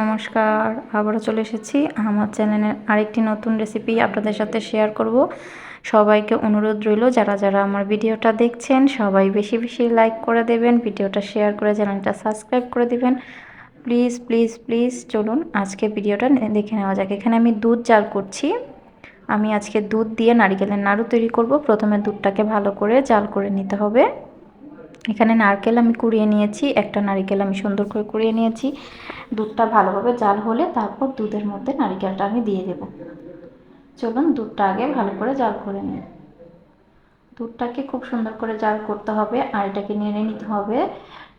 নমস্কার, আবারও চলে এসেছি। আমার চ্যানেলের আরেকটি নতুন রেসিপি আপনাদের সাথে শেয়ার করব। সবাইকে অনুরোধ রইল, যারা যারা আমার ভিডিওটা দেখছেন, সবাই বেশি বেশি লাইক করে দেবেন, ভিডিওটা শেয়ার করে চ্যানেলটা সাবস্ক্রাইব করে দেবেন। প্লিজ প্লিজ প্লিজ চলুন আজকে ভিডিওটা দেখে নেওয়া যাক। এখানে আমি দুধ জাল করছি। আমি আজকে দুধ দিয়ে নারিকেলের নাড়ু তৈরি করব। প্রথমে দুধটাকে ভালো করে জাল করে নিতে হবে। এখানে নারকেল আমি কুড়িয়ে নিয়েছি, একটা নারকেল আমি সুন্দর করে কুড়িয়ে নিয়েছি। দুধটা ভালোভাবে জাল হলে তারপর দুধের মধ্যে নারকেলটা আমি দিয়ে দেব। চলুন দুধটা আগে ভালো করে জাল করে নিই। দুধটাকে খুব সুন্দর করে জাল করতে হবে আর এটাকে নেড়ে নিতে হবে।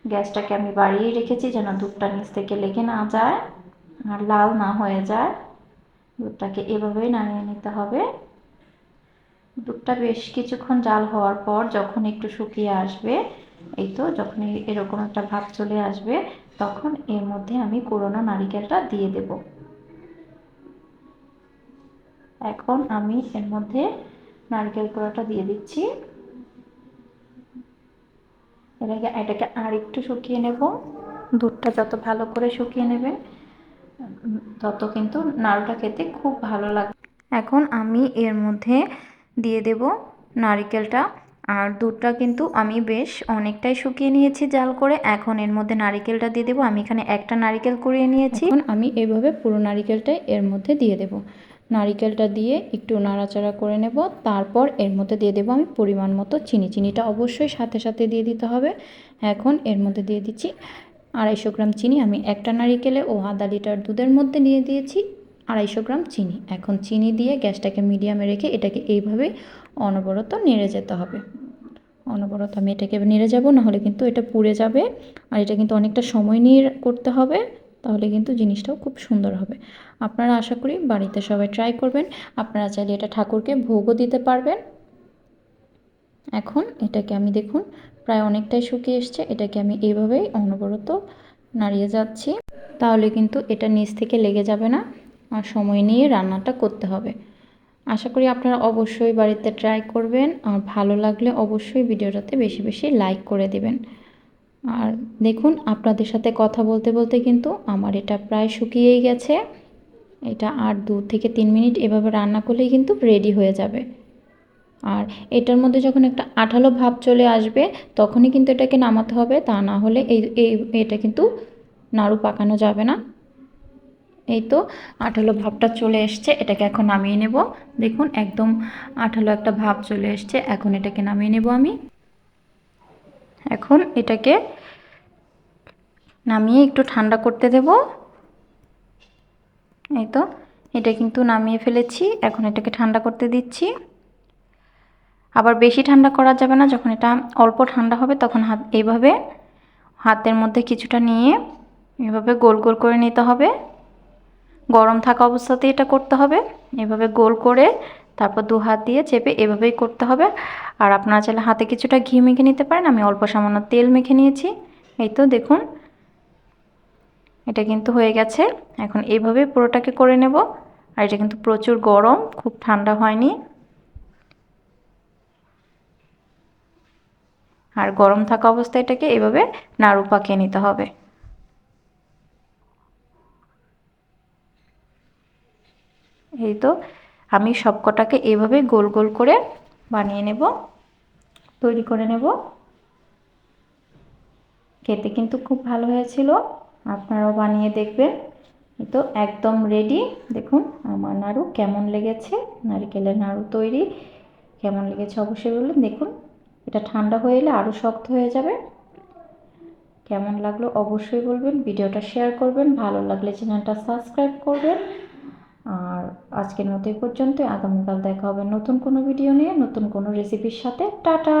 গ্যাসটাকে আমি বাড়িয়ে রেখেছি যেন দুধটা নিচ থেকে লেগে না যায় আর লাল না হয়ে যায়। দুধটাকে এভাবেই নাড়িয়ে নিতে হবে। দুধটা বেশ কিছুক্ষণ জাল হওয়ার পর যখন একটু শুকিয়ে আসবে এই তো যখন এরকম একটা ভাব চলে আসবে, তখন এর মধ্যে আমি কুড়োনো নারিকেলটা দিয়ে দেব। এখন আমি এর মধ্যে নারকেল কোড়াটা দিয়ে দিচ্ছি। এটাকে এটাকে আর একটু শুকিয়ে নেব। দুধটা যত ভালো করে শুকিয়ে নেবেন তত কিন্তু নাড়ুটা খেতে খুব ভালো লাগবে। এখন আমি এর মধ্যে দিয়ে দেব নারিকেলটা। আর দুধটা কিন্তু আমি বেশ অনেকটাই শুকিয়ে নিয়েছি জাল করে। এখন এর মধ্যে নারিকেলটা দিয়ে দেবো। আমি এখানে একটা নারিকেল কুড়িয়ে নিয়েছি। এখন আমি এভাবে পুরো নারিকেলটাই এর মধ্যে দিয়ে দেব। নারিকেলটা দিয়ে একটু নাড়াচাড়া করে নেব। তারপর এর মধ্যে দিয়ে দেবো আমি পরিমাণ মতো চিনি। চিনিটা অবশ্যই সাথে সাথে দিয়ে দিতে হবে। এখন এর মধ্যে দিয়ে দিচ্ছি আড়াইশো গ্রাম চিনি। আমি একটা নারিকেলে ও আধা লিটার দুধের মধ্যে দিয়ে দিয়েছি। আড়াইশো গ্রাম চিনি। এখন চিনি দিয়ে গ্যাসটাকে মিডিয়ামে রেখে এটাকে এইভাবে অনবরত নেড়ে যেতে হবে। অনবরত আমি এটাকে নেড়ে যাব, নাহলে কিন্তু এটা পুড়ে যাবে। আর এটা কিন্তু অনেকটা সময় নিয়ে করতে হবে, তাহলে কিন্তু জিনিসটাও খুব সুন্দর হবে। আপনারা আশা করি বাড়িতে সবাই ট্রাই করবেন। আপনারা চাইলে এটা ঠাকুরকে ভোগও দিতে পারবেন। এখন এটাকে আমি দেখুন, প্রায় অনেকটাই শুকিয়ে এসছে। এটাকে আমি এইভাবেই অনবরত নাড়িয়ে যাচ্ছি। তাহলে কিন্তু এটা নিচ থেকে লেগে যাবে না। আর সময় নিয়ে রান্নাটা করতে হবে। আশা করি আপনারা অবশ্যই বাড়িতে ট্রাই করবেন। আর ভালো লাগলে অবশ্যই ভিডিওটাতে বেশি বেশি লাইক করে দেবেন। আর দেখুন, আপনাদের সাথে কথা বলতে বলতে কিন্তু আমার এটা প্রায় শুকিয়েই গেছে। এটা আর দু থেকে তিন মিনিট এভাবে রান্না করলেই কিন্তু রেডি হয়ে যাবে। আর এটার মধ্যে যখন একটা আঠালো ভাব চলে আসবে, তখনই কিন্তু এটাকে নামাতে হবে। তা না হলে এই, এটা কিন্তু নাড়ু পাকানো যাবে না। এই তো আঠালো ভাবটা চলে এসছে, এটাকে এখন নামিয়ে নেব। দেখুন, একদম আঠালো একটা ভাব চলে এসছে, এখন এটাকে নামিয়ে নেব আমি। এখন এটাকে নামিয়ে একটু ঠান্ডা করতে দেব। এই তো, এটা কিন্তু নামিয়ে ফেলেছি, এখন এটাকে ঠান্ডা করতে দিচ্ছি। আবার বেশি ঠান্ডা করা যাবে না, যখন এটা অল্প ঠান্ডা হবে তখন হাত, এইভাবে হাতের মধ্যে কিছুটা নিয়ে এভাবে গোল গোল করে নিতে হবে। গরম থাকা অবস্থাতেই এটা করতে হবে। এভাবে গোল করে তারপর দু হাত দিয়ে চেপে এভাবেই করতে হবে। আর আপনারা চাইলে হাতে কিছুটা ঘি মেখে নিতে পারেন। আমি অল্প সামান্য তেল মেখে নিয়েছি। এই তো দেখুন, এটা কিন্তু হয়ে গেছে। এখন এইভাবে পুরোটাকে করে নেব। আর এটা কিন্তু প্রচুর গরম, খুব ঠান্ডা হয়নি। আর গরম থাকা অবস্থায় এটাকে এভাবে নাড়ু পাকিয়ে নিতে হবে। এই তো, আমি সবকটাকে এভাবে গোল গোল করে বানিয়ে নেব, তৈরি করে নেব। খেতে কিন্তু খুব ভালো হয়েছিল, আপনারাও বানিয়ে দেখবেন। এই তো, একদম রেডি দেখুন, আমার নাড়ু কেমন লেগেছে, নারকেলের নাড়ু তৈরি কেমন লেগেছে অবশ্যই বলবেন দেখুন, এটা ঠান্ডা হয়ে এলে আরও শক্ত হয়ে যাবে। কেমন লাগল অবশ্যই বলবেন, ভিডিওটা শেয়ার করবেন, ভালো লাগলে চ্যানেলটা সাবস্ক্রাইব করবেন। আর আজকের মতো এই পর্যন্ত আগামীকাল দেখা হবে নতুন কোনো ভিডিও নিয়ে, নতুন কোনো রেসিপির সাথে। টাটা!